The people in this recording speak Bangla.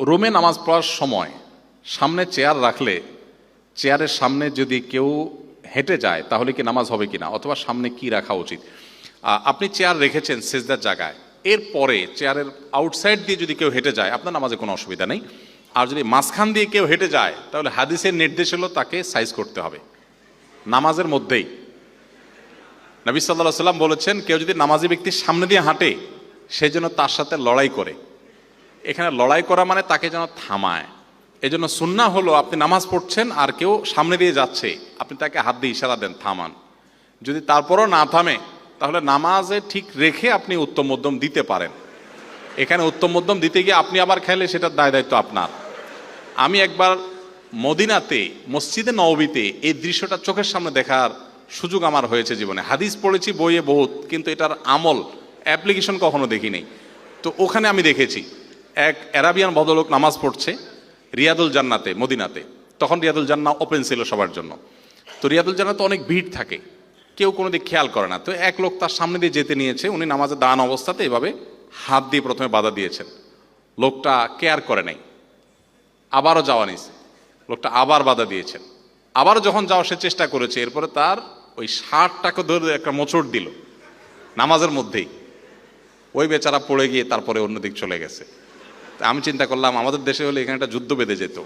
রুমে নামাজ পড়ার সময় সামনে চেয়ার রাখলে চেয়ারের সামনে যদি কেউ হেঁটে যায়, তাহলে কি নামাজ হবে কিনা? অথবা সামনে কি রাখা উচিত? আপনি চেয়ার রেখেছেন সেজদার জায়গায় এরপরে চেয়ারের আউটসাইড দিয়ে যদি কেউ হেঁটে যায়, আপনার নামাজে কোনো অসুবিধা নেই। আর যদি মাঝখান দিয়ে কেউ হেঁটে যায়, তাহলে হাদিসের নির্দেশ হলো তাকে সাইজ করতে হবে। নামাজের মধ্যেই। নবী সাল্লাহ সাল্লাম বলেছেন, কেউ যদি নামাজি ব্যক্তির সামনে দিয়ে হাঁটে সেই জন্য তার সাথে লড়াই করে। এখানে লড়াই করা মানে তাকে যেন থামায়। এই জন্য সুন্না হলো আপনি নামাজ পড়ছেন আর কেউ সামনে দিয়ে যাচ্ছে, আপনি তাকে হাত দিয়ে ইশারা দেন, থামান। যদি তারপরও না থামে, তাহলে নামাজে ঠিক রেখে আপনি উত্তম মধ্যম দিতে পারেন। এখানে উত্তম মধ্যম দিতে গিয়ে আপনি আবার খেলে সেটার দায় দায়িত্ব আপনার। আমি একবার মদিনাতে, মসজিদে নবীতে এই দৃশ্যটা চোখের সামনে দেখার সুযোগ আমার হয়েছে জীবনে। হাদিস পড়েছি, বইয়ে বহুত, কিন্তু এটার আমল, অ্যাপ্লিকেশন কখনো দেখিনি। তো ওখানে আমি দেখেছি এক অ্যারাবিয়ান ভদ্রলোক নামাজ পড়ছে রিয়াদুল জান্নাতে, মদিনাতে। তখন রিয়াদুল জান্না ওপেন ছিল সবার জন্য। তো রিয়াদুল জান্নাতে অনেক ভিড় থাকে। কেউ কোনো দিক খেয়াল করে না। তো এক লোক তার সামনে দিয়ে যেতে নিয়েছে। উনি নামাজে দান অবস্থাতে এভাবে হাত দিয়ে প্রথমে বাধা দিয়েছেন। লোকটা কেয়ার করে নাই। আবারও যাওয়া নিছে লোকটা আবার বাধা দিয়েছেন। আবার যখন যাওয়া সে চেষ্টা করেছে, এরপরে তার ওই শার্টটাকে ধরে একটা মোচড় দিল। নামাজের মধ্যেই। ওই বেচারা পড়ে গিয়ে তারপরে অন্যদিক চলে গেছে। আমি চিন্তা করলাম আমাদের দেশে হলে এখানে একটা যুদ্ধ বেঁধে যেত।